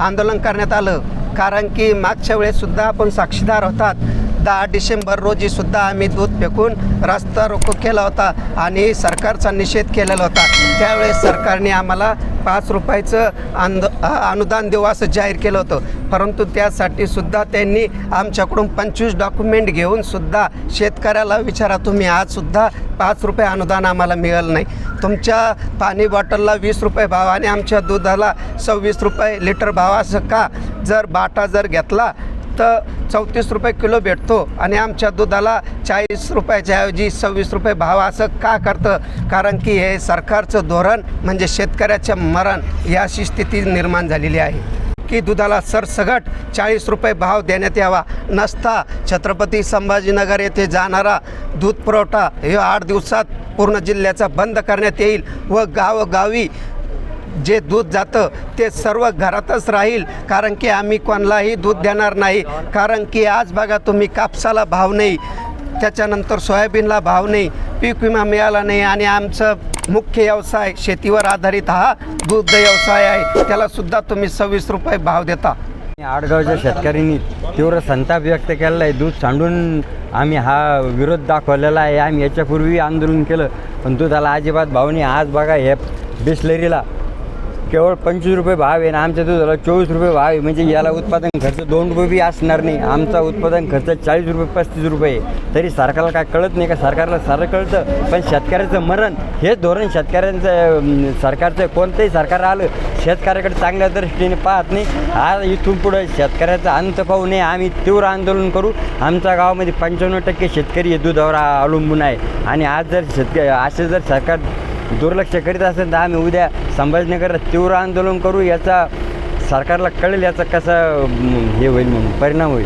आंदोलन करण्यात आलं. कारण की मागच्या वेळेससुद्धा आपण साक्षीदार होतात. दहा डिसेंबर रोजीसुद्धा आम्ही दूध फेकून रस्ता रोको केला होता आणि सरकारचा निषेध केलेला होता. त्यावेळेस सरकारने आम्हाला पाच रुपयाचं आंद अनुदान देऊ असं जाहीर केलं होतं. परंतु त्यासाठी सुद्धा त्यांनी आमच्याकडून पंचवीस डॉक्युमेंट घेऊन सुद्धा शेतकऱ्याला विचारा तुम्ही आजसुद्धा पाच रुपये अनुदान आम्हाला मिळालं नाही. तुमच्या पाणी बॉटलला वीस रुपये भाव आणि आमच्या दुधाला सव्वीस रुपये लिटर भाव असं का? जर बाटा जर घेतला तर चौतीस रुपये किलो भेटतो आणि आमच्या दुधाला चाळीस रुपयाच्या ऐवजी सव्वीस रुपये भाव असं का करतं? कारण की हे सरकारचं धोरण म्हणजे शेतकऱ्याचं मरण ही अशी स्थिती निर्माण झालेली आहे. की दुधाला सरसगट चाळीस रुपये भाव देण्यात यावा. नसता छत्रपती संभाजीनगर येथे जाणारा दूध पुरवठा हे आठ दिवसात पूर्ण जिल्ह्याचा बंद करण्यात येईल व गावोगावी जे दूध जातं ते सर्व घरातच राहील. कारण की आम्ही कोणालाही दूध देणार नाही. कारण की आज बघा तुम्ही कापसाला भाव नाही. त्याच्यानंतर सोयाबीनला भाव नाही पीक विमा मिळाला नाही आणि आमचं मुख्य व्यवसाय शेतीवर आधारित हा दूध व्यवसाय आहे. त्यालासुद्धा तुम्ही सव्वीस रुपये भाव देता. आडगावच्या शेतकऱ्यांनी तीव्र संताप व्यक्त केलेला आहे. दूध सांडून आम्ही हा विरोध दाखवलेला आहे. आम्ही याच्यापूर्वी आंदोलन केलं. पण दुधाला अजिबात भाव नाही. आज बघा हे बिस्लरीला केवळ पंचवीस रुपये भाव आहे ना आमच्या दुधाला चोवीस रुपये भाव आहे. म्हणजे याला उत्पादन खर्च दोन रुपये बी असणार नाही. आमचा उत्पादन खर्च चाळीस रुपये पस्तीस रुपये तरी सरकारला काय कळत नाही का? सरकारला सारं कळतं. पण शेतकऱ्याचं मरण हेच धोरण शेतकऱ्यांचं सरकारचं कोणतंही सरकार आलं शेतकऱ्याकडे चांगल्या दृष्टीने पाहत नाही. आज इथून पुढं शेतकऱ्याचा अंत पाहू नये. आम्ही तीव्र आंदोलन करू. आमच्या गावामध्ये पंच्याण्णव टक्के शेतकरी हे दुधावर अवलंबून आहे. आणि आज जर शेतकरी असे जर सरकार दुर्लक्ष करीत असेल तर आम्ही उद्या संभाजीनगरात तीव्र आंदोलन करू याचा सरकारला कळेल याचा कसा हे होईल म्हणून परिणाम होईल.